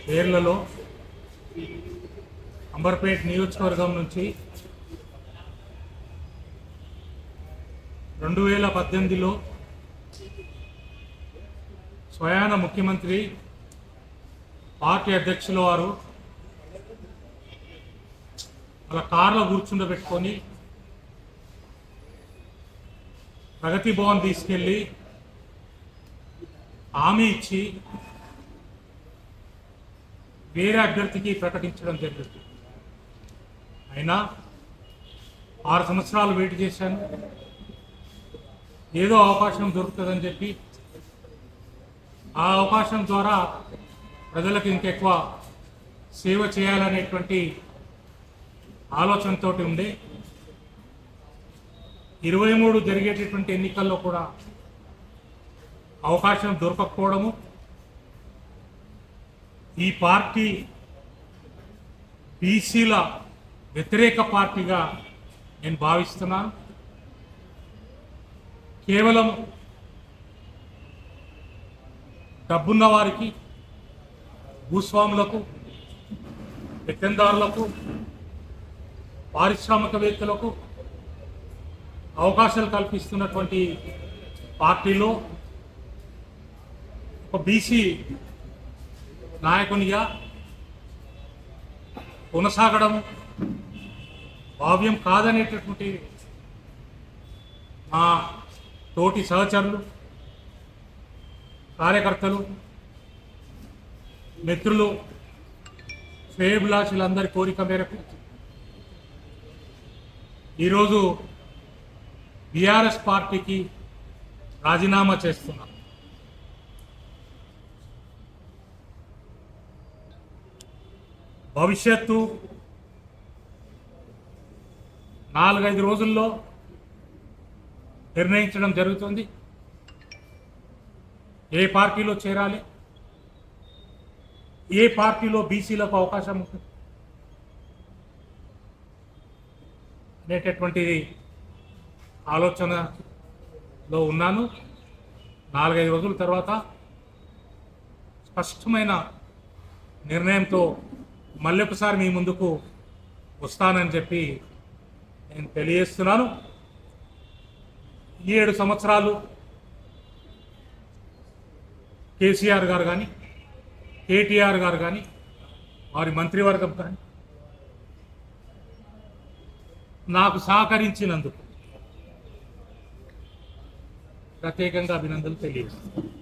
పేర్లలో అంబర్పేట్ నియోజకవర్గం నుంచి రెండు వేల పద్దెనిమిదిలో స్వయాన ముఖ్యమంత్రి పార్టీ అధ్యక్షుల వారు వాళ్ళ కార్లో కూర్చుండబెట్టుకొని ప్రగతి భవన్ తీసుకెళ్ళి హామీ ఇచ్చి వేరే అభ్యర్థికి ప్రకటించడం జరిగింది. అయినా ఆరు సంవత్సరాలు వెయిట్ చేశాను. ఏదో అవకాశం దొరుకుతుందని చెప్పి ఆ అవకాశం ద్వారా ప్రజలకు ఇంకెక్కువ సేవ చేయాలనేటువంటి ఆలోచనతో ఉండే ఇరవై మూడు జరిగేటటువంటి ఎన్నికల్లో కూడా అవకాశం దొరకకపోవడము ఈ పార్టీ బీసీల వ్యతిరేక పార్టీగా నేను భావిస్తున్నాను. కేవలం డబ్బున్న వారికి భూస్వాములకు పెత్తందారులకు పారిశ్రామికవేత్తలకు అవకాశాలు కల్పిస్తున్నటువంటి పార్టీలో ఒక బీసీ నాయకునిగా కొనసాగడం భావ్యం కాదనేటటువంటి మా తోటి సహచరులు కార్యకర్తలు మిత్రులు శ్రేయభిలాషులందరి కోరిక మేరకు ఈరోజు బీఆర్ఎస్ పార్టీకి రాజీనామా చేస్తున్నాం. భవిష్యత్తు నాలుగైదు రోజుల్లో నిర్ణయించడం జరుగుతుంది. ఏ పార్టీలో చేరాలి? ఏ పార్టీలో బీసీలకు అవకాశం ఉంటుంది? అనేటటువంటి ఆలోచనలో ఉన్నాను. నాలుగైదు రోజుల తర్వాత స్పష్టమైన నిర్ణయంతో మళ్ళీ ఒకసారి మీ ముందుకు వస్తానని చెప్పి నేను తెలియజేస్తున్నాను. ఈ ఏడు సంవత్సరాలు కేసీఆర్ గారు కానీ కేటీఆర్ గారు కానీ వారి మంత్రివర్గం కానీ నాకు సహకరించినందుకు ప్రత్యేకంగా అభినందనలు తెలియజేస్తాను